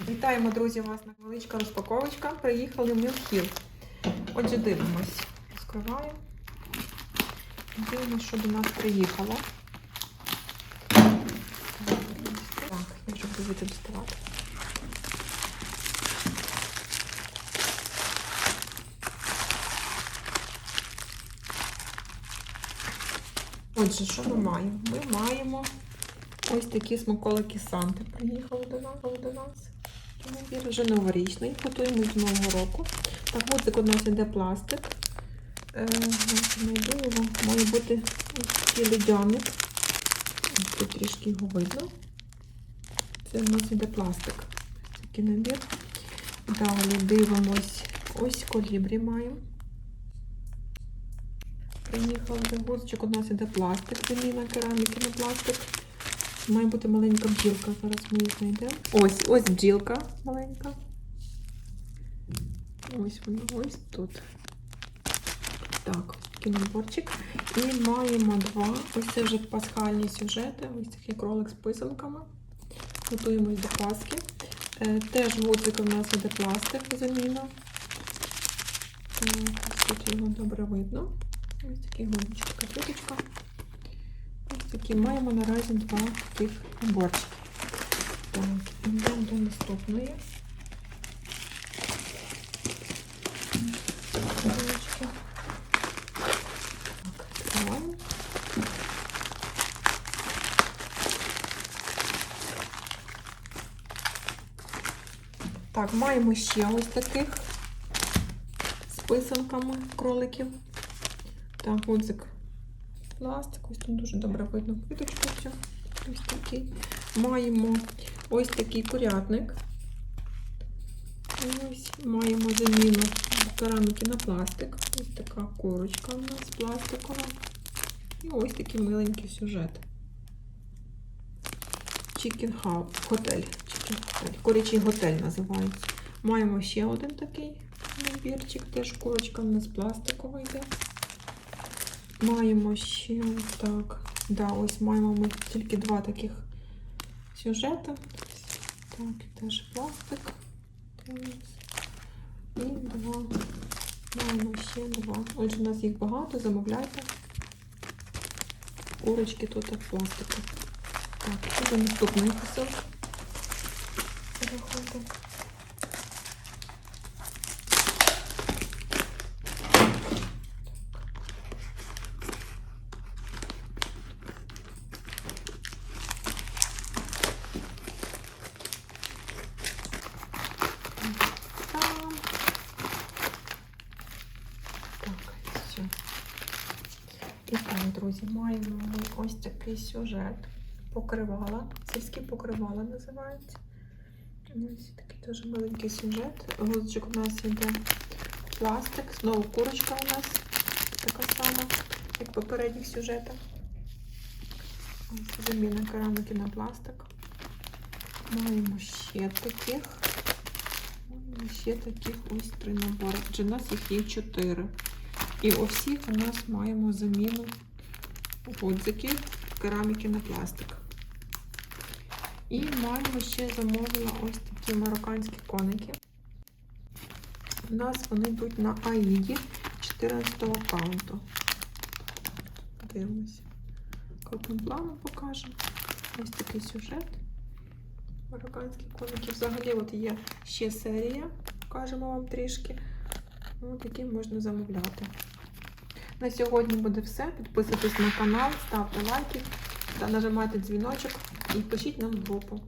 Вітаємо, друзі, вас на невеличка розпаковочка. Приїхали в Хіл. Отже, дивимось. Розкриваємо. Дивимось, що до нас приїхало. Так, я вже буду доставати. Отже, що ми маємо? Ми маємо ось такі смаколики Санти. Приїхали до нас. Набір вже новорічний, готуємо з нового року. Так, от у нас іде пластик. Е, знайду. Має бути такий ледяник. Тут трішки його видно. Це у нас іде пластик. Такий набір. Далі дивимось. Ось колібрі маємо. Приїхав загрузочок, у нас іде пластик, заміна кераміки на пластик. Має бути маленька бджілка. Зараз ми її знайдемо. Ось, ось бджілка маленька. Ось вона, ось тут. Так, такий наборчик. І маємо два. Ось це вже пасхальні сюжети. Ось такий кролик з писанками. Готуємось до Пасхи. Е, теж гудзик у нас іде пластик заміна. Тут його добре видно. Ось такий гудзичок, квіточка. Такі маємо наразі два таких наборчики. Так, йдемо до наступної. Так, маємо ще ось таких з писанками кроликів. Так, гудзик пластик, ось тут дуже добре видно квіточку. Ось такий. Маємо ось такий курятник. Ось маємо заміну кераміки на пластик. Ось така курочка у нас пластикова. І ось такий миленький сюжет. Chicken готель. Chicken Hotel. Курячий готель називається. Маємо ще один такий набірчик, теж курочка у нас пластикова йде. Маємо ще так. Да, ось маємо ми тільки два таких сюжети. Так, теж пластик. І два. Маємо ще два. Отже, у нас їх багато, замовляйте. Курочки тут як пластику. Так, це до наступної посилки. Переходимо. Там. Так, все. І так, друзі, маємо ось такий сюжет. Покривала. Сільські покривала називається. Ось такий дуже маленький сюжет. Гудзичок у нас іде пластик. Знову курочка у нас така сама, як в попередніх сюжетах. Заміна кераміки на пластик. Маємо ще таких. Маємо ще таких ось три набори. Отже, у нас їх є чотири. І у всіх у нас маємо заміну гудзиків кераміки на пластик. І маємо ще замовила ось такі марокканські коники. У нас вони йдуть на Аїді 14 каунту. Дивимося. Крупним планом покажемо. Ось такий сюжет. Марокканські коники. Взагалі от є ще серія, покажемо вам трішки. От які можна замовляти. На сьогодні буде все. Підписуйтесь на канал, ставте лайки та нажимайте дзвіночок і пишіть нам в групу.